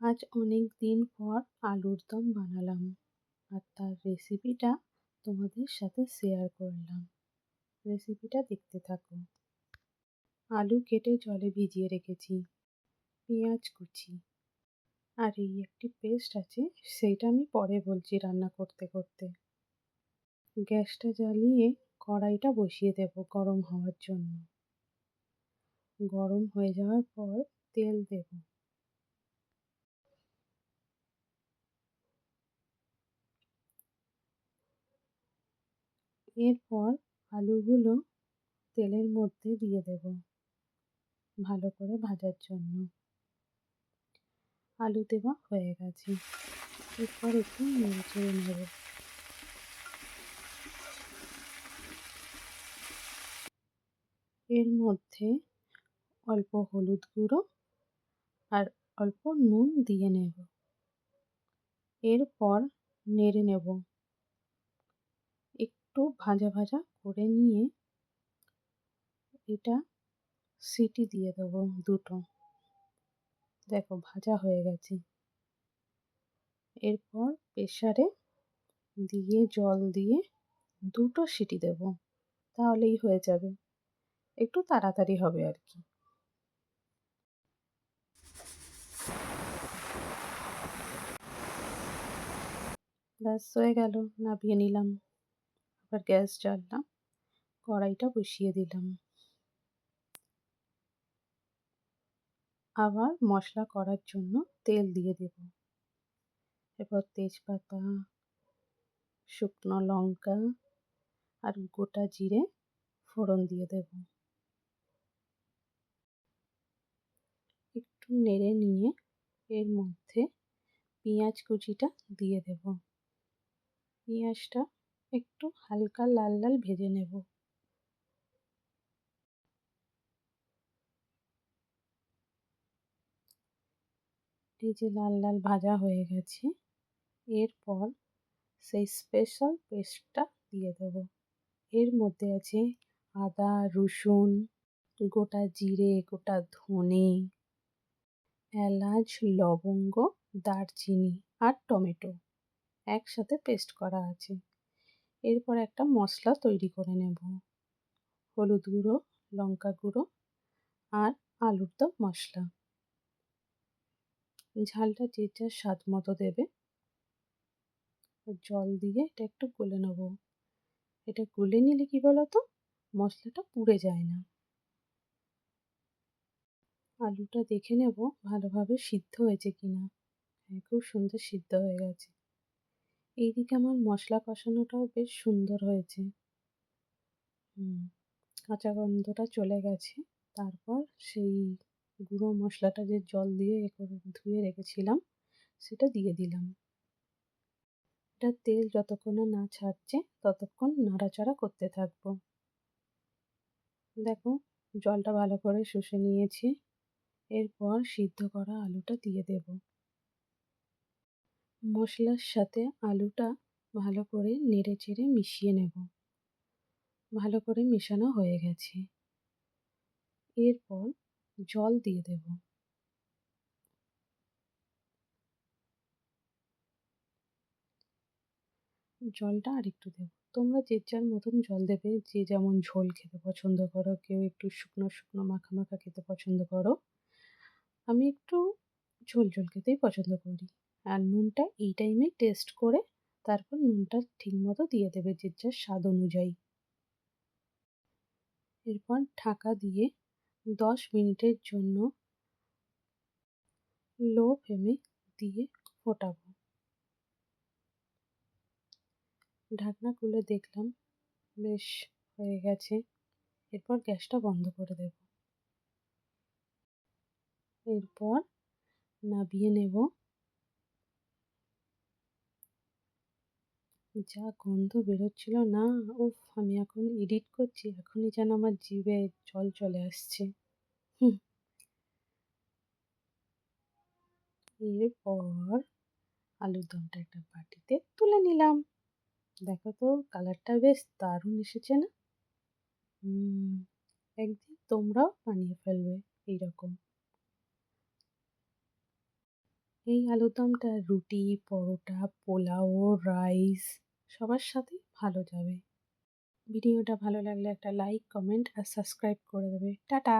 আজ অনেক দিন পর আলুর দম বানালাম আর তার রেসিপিটা তোমাদের সাথে শেয়ার করলাম। রেসিপিটা দেখতে থাকো। আলু কেটে জলে ভিজিয়ে রেখেছি, পেঁয়াজ কুচি আর এই একটি পেস্ট আছে, সেইটা আমি পরে বলছি রান্না করতে করতে। গ্যাসটা জ্বালিয়ে কড়াইটা বসিয়ে দেব গরম হওয়ার জন্য। গরম হয়ে যাওয়ার পর তেল দেব। এরপর আলুগুলো তেলের মধ্যে দিয়ে দেব, ভালো করে ভাজার জন্য। আলু দেওয়া হয়ে গেছে, এরপর একটু নেড়ে চেড়ে নেব। এর মধ্যে অল্প হলুদ গুঁড়ো আর অল্প নুন দিয়ে নেব। এরপর নেড়ে নেব। একটু ভাজা ভাজা করে নিয়ে এটা সিটি দিয়ে দেবো দুটো। দেখো ভাজা হয়ে গেছে। এরপর প্রেশারে দিয়ে, জল দিয়ে দুটো সিটি দেব। তাহলেই হয়ে যাবে। একটু তাড়াতাড়ি হবে আর কি। ব্যাস, হয়ে গেল। নামিয়ে নিলাম। আবার গ্যাস জ্বাললাম, কড়াইটা বসিয়ে দিলাম। আবার মশলা করার জন্য তেল দিয়ে দেব। এরপর তেজপাতা, শুকনো লঙ্কা আর গোটা জিরে ফোড়ন দিয়ে দেব। একটু নেড়ে নিয়ে এর মধ্যে পেঁয়াজ কুচিটা দিয়ে দেব। পেঁয়াজটা একটু হালকা লাল লাল ভেজে নেব। এই যে লাল লাল ভাজা হয়ে গেছে, এরপর সেই স্পেশাল পেস্টটা দিয়ে দেবো। এর মধ্যে আছে আদা, রসুন, গোটা জিরে, গোটা ধনে, এলাচ, লবঙ্গ, দারচিনি আর টমেটো একসাথে পেস্ট করা আছে। এরপর একটা মশলা তৈরি করে নেব। হলুদ গুঁড়ো, লঙ্কা গুঁড়ো আর আলুর দম মশলা। ঝালটা যে যার স্বাদ মতো দেবে। জল দিয়ে এটা একটু গলে নেব। এটা গলে নিলে কি বলতো? মশলাটা পুড়ে যায় না। আলুটা দেখে নেব ভালোভাবে সিদ্ধ হয়েছে কিনা। হ্যাঁ খুব সুন্দর সিদ্ধ হয়ে গেছে। এইদিকে আমার মশলা কষানোটাও বেশ সুন্দর হয়েছে। কাঁচা গন্ধটা চলে গেছে। তারপর সেই গুঁড়ো মশলাটা যে জল দিয়ে ধুয়ে রেখেছিলাম, সেটা দিয়ে দিলাম। এটা তেল যতক্ষণে না ছাড়ছে, ততক্ষণ নাড়াচাড়া করতে থাকব। দেখো, জলটা ভালো করে শুষে নিয়েছি। এরপর সিদ্ধ করা আলুটা দিয়ে দেব। মশলার সাথে আলুটা ভালো করে নেড়ে চেড়ে মিশিয়ে নেব। ভালো করে মেশানো হয়ে গেছে। এরপর জল দিয়ে দেব। জলটা আর একটু দেবো। তোমরা যে যার মতন জল দেবে, যে যেমন ঝোল খেতে পছন্দ করো, কেউ একটু শুকনো শুকনো মাখা মাখা খেতে পছন্দ করো, আমি একটু ঝোল ঝোল খেতেই পছন্দ করি। আর নুনটা এই টাইমে টেস্ট করে তারপর নুনটা ঠিক মতো দিয়ে দেবে যে যার স্বাদ অনুযায়ী। এরপর ঢাকা দিয়ে দশ মিনিটের জন্য লো ফ্লেমে দিয়ে ফোটাবো। ঢাকনা খুলে দেখলাম বেশ হয়ে গেছে। এরপর গ্যাসটা বন্ধ করে দেব। এরপর নাবিয়ে নেব। যা গন্ধ বেরোচ্ছিল না, উফ, আমি এখন এডিট করছি, এখনই যেন আমার জিভে জল চলে আসছে। এরপর আলুর দমটা একটা বাটিতে তুলে নিলাম। দেখো তো, কালারটা বেশ দারুণ এসেছে না? একদিন তোমরাও বানিয়ে ফেলবে, এইরকম। এই আলুরদমটা রুটি, পরোটা, পোলাও, রাইস সবার সাথে ভালো যাবে। ভিডিওটা ভালো লাগলে একটা লাইক কমেন্ট আর সাবস্ক্রাইব করে দেবে। টাটা!